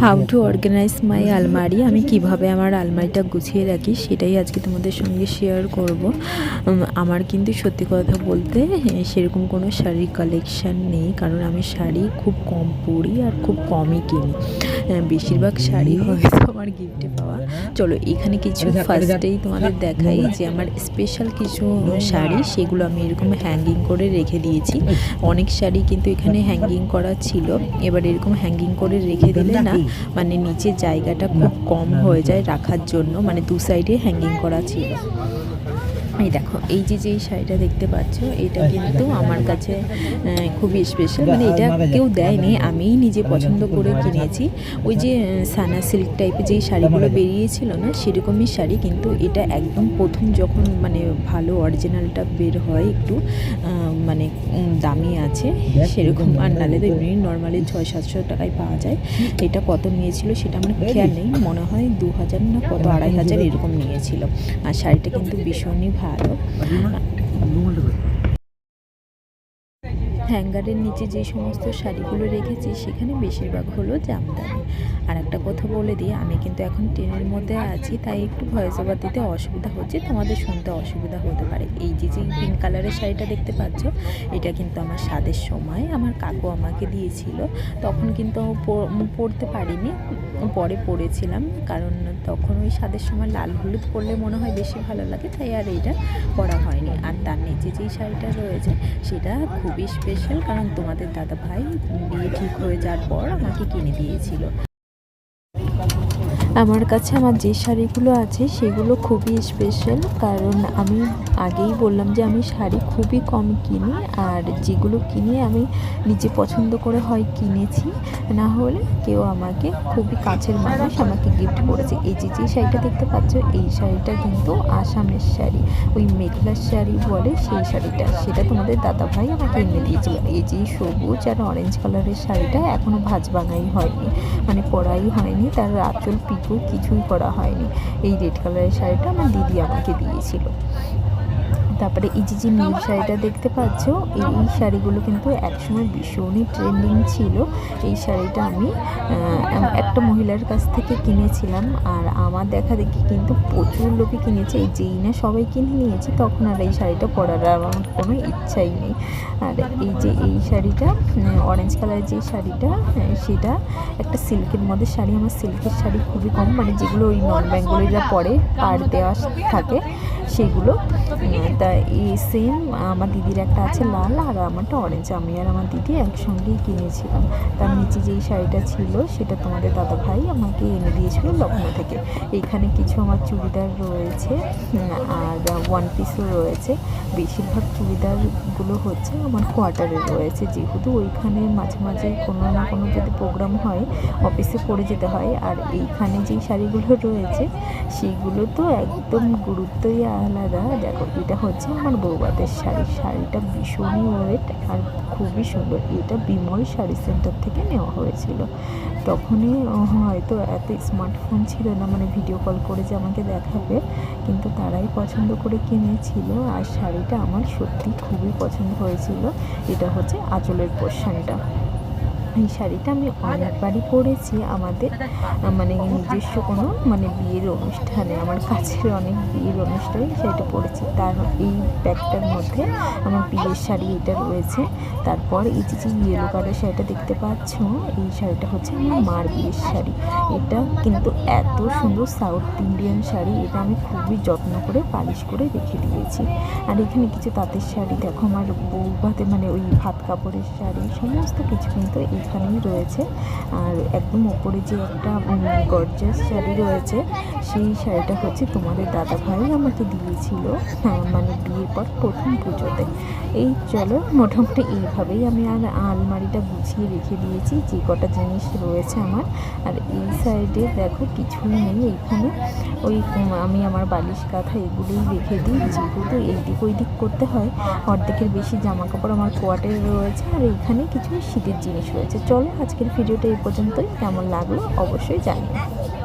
How to organise মাই আলমারি আমি কীভাবে আমার আলমারিটা গুছিয়ে রাখি সেটাই আজকে তোমাদের সঙ্গে শেয়ার করব। আমার কিন্তু সত্যি কথা বলতে সেরকম কোনো শাড়ির কালেকশান নেই কারণ আমি শাড়ি খুব কম পরি আর খুব কমই কিনি। বেশিরভাগ শাড়ি হয়তো গিফটে পাওয়া। চলো এখানে কিছু ফার্স্টেই তোমাদের দেখাই যে আমার স্পেশাল কিছু শাড়ি সেগুলো আমি এরকম হ্যাঙ্গিং করে রেখে দিয়েছি। অনেক শাড়ি কিন্তু এখানে হ্যাঙ্গিং করা ছিল। এবার এরকম হ্যাঙ্গিং করে রেখে দিলে না মানে নিচে জায়গাটা খুব কম হয়ে যায় রাখার জন্য মানে দু সাইডে হ্যাঙ্গিং করা ছিল। এই দেখো, এই যে যে শাড়িটা দেখতে পাচ্ছ, এটা কিন্তু আমার কাছে খুবই স্পেশাল মানে এটা কেউ দেয়নি, আমিই নিজে পছন্দ করে কিনেছি। ওই যে সানা সিল্ক টাইপের যেই শাড়িগুলো বেরিয়েছিল না, সেরকমই শাড়ি, কিন্তু এটা একদম প্রথম যখন মানে ভালো অরিজিনালটা বের হয় একটু মানে দামি আছে, সেরকম। আর নালে তো এমনি নর্মালি ছয়, সাতশো টাকায় পাওয়া যায়। এটা কত নিয়েছিল সেটা আমার খেয়াল নেই, মনে হয় দু হাজার না কত, আড়াই হাজার এরকম নিয়েছিল। আর শাড়িটা কিন্তু ভীষণই ভালো হ্যাঙ্গারের নিচে যে সমস্ত শাড়িগুলো রেখেছি সেখানে বেশিরভাগ হলো জামদানি। আর একটা কথা বলে দিই, আমি কিন্তু এখন ট্রেনের মধ্যে আছি, তাই একটু ভয়েস ওভার দিতে অসুবিধা হচ্ছে, তোমাদের শুনতে অসুবিধা হতে পারে। এই যে যে পিঙ্ক কালারের শাড়িটা দেখতে পাচ্ছ, এটা কিন্তু আমার স্বাদের সময়, আমার কাকু আমাকে দিয়েছিল, তখন কিন্তু পরতে পারিনি, পরে পরেছিলাম, কারণ তখন ওই স্বাদের সময় লাল হলুদ পরলে মনে হয় বেশি ভালো লাগে, তাই আর এইটা পরা হয়নি। আর তার নিচে যেই শাড়িটা রয়েছে, সেটা খুবই স্পেশাল কারণ তোমাদের দাদা ভাই বিয়ে ঠিক হয়ে যাওয়ার পর আমাকে কিনে দিয়েছিল। আমার কাছে আমার যে শাড়িগুলো আছে সেগুলো খুবই স্পেশাল কারণ আমি আগেই বললাম যে আমি শাড়ি খুবই কম কিনি, আর যেগুলো কিনে আমি নিজে পছন্দ করে হয় কিনেছি। না হলে কেউ আমাকে খুবই কাছের মানুষ আমাকে গিফট করেছে। এই যে যে শাড়িটা দেখতে পাচ্ছ, এই শাড়িটা কিন্তু আসামের শাড়ি। ওই মেঘলার শাড়ি বলে সেই শাড়িটা। সেটা তোমাদের দাদা ভাই আমাকে এনে দিয়েছিল। এই যে সবুজ আর অরেঞ্জ কালারের শাড়িটা এখনও ভাজ ভাঙাই হয়নি। মানে পরাই হয়নি, তার আঁচল পিকো কিছুই করা হয়নি। এই রেড কালারের শাড়িটা আমার দিদি আমাকে দিয়েছিল। তারপরে এই যে যে নীল শাড়িটা দেখতে পাচ্ছ, এই শাড়িগুলো কিন্তু একসময় ভীষণই ট্রেন্ডিং ছিল। এই শাড়িটা আমি একটা মহিলার কাছ থেকে কিনেছিলাম, আর আমার দেখা দেখি কিন্তু প্রচুর লোকে কিনেছে। এই যেই না সবাই কিনে নিয়েছে, তখন আর এই শাড়িটা পরার আর আমার কোনো ইচ্ছাই নেই। আর এই যে এই শাড়িটা অরেঞ্জ কালারের যে শাড়িটা সেটা একটা সিল্কের মধ্যে শাড়ি। আমার সিল্কের শাড়ি খুবই কম মানে যেগুলো ওই নন বেঙ্গলিরা পরে, পার দেওয়া থাকে উম, তা এই সেম আমার দিদির একটা আছে লাল আর আমারটা অরেঞ্জ আমি আর আমার দিদি একসঙ্গেই কিনেছিলাম। তার নিচে যেই শাড়িটা ছিল সেটা তোমাদের দাদা ভাই আমাকে এনে দিয়েছিল লখনৌ থেকে। এইখানে কিছু আমার চুড়িদার রয়েছে আর ওয়ান পিসও রয়েছে। বেশিরভাগ চুড়িদারগুলো হচ্ছে আমার কোয়ার্টারে রয়েছে। যেহেতু ওইখানে মাঝে মাঝে কোনো না কোনো যদি প্রোগ্রাম হয় অফিসে পরে যেতে হয়। আর এইখানে যেই শাড়িগুলো রয়েছে সেগুলো তো একদম গুরুত্বই আলাদা। দেখো, এটা হচ্ছে আমার বৌবাদের শাড়ি। শাড়িটা ভীষণই ওয়েট আর খুবই সুন্দর। এটা বিমল শাড়ি সেন্টার থেকে নেওয়া হয়েছিল। তখনই হয়তো এত স্মার্টফোন ছিল না মানে ভিডিও কল করে যে আমাকে দেখাবে, কিন্তু তারাই পছন্দ করে কিনেছিল। আর শাড়িটা আমার সত্যি খুবই পছন্দ হয়েছিল। এটা হচ্ছে আঁচলের পোর্শনটা এই শাড়িটা আমি অনেকবারই পরেছি আমাদের মানে নিজস্ব কোনো মানে বিয়ের অনুষ্ঠানে, আমার কাছের অনেক বিয়ের অনুষ্ঠানে শাড়িটা পরেছি। তার এই ব্যাগটার মধ্যে আমার বিয়ের শাড়ি এটা রয়েছে। তারপর এই যে যে ইয়েলো কালার শাড়িটা দেখতে পাচ্ছ, এই শাড়িটা হচ্ছে আমার মার বিয়ের শাড়ি। এটা কিন্তু এত সুন্দর সাউথ ইন্ডিয়ান শাড়ি, এটা আমি খুবই যত্ন করে, পালিশ করে রেখে দিয়েছি। আর এখানে কিছু তাঁতের শাড়ি, দেখো আমার বউ ভাতে মানে ওই ভাত কাপড়ের শাড়ি, সমস্ত কিছু কিন্তু এইখানেই রয়েছে। আর একদম ওপরে যে একটা গর্জাস শাড়ি রয়েছে সেই শাড়িটা হচ্ছে তোমাদের দাদা ভাই আমাকে দিয়েছিল হ্যাঁ মানে বিয়ের পর প্রথম পুজোতে। এই চলো, মোটামুটি এইভাবেই আমি আর আলমারিটা গুছিয়ে রেখে দিয়েছি, যে কটা জিনিস রয়েছে আমার। আর এই সাইডে দেখো কিছুই নেই, এইখানে ওই আমি আমার বালিশ কাঁথা এগুলোই রেখে দিই। যেহেতু এই দিক ওই দিক করতে হয়, অর্ধেকের বেশি জামা কাপড় আমার কোয়ার্টারে রয়েছে, আর এইখানে কিছু শীতের জিনিস রয়েছে। চলো, আজকের ভিডিওটা এই পর্যন্তই। কেমন লাগল অবশ্যই জানিও।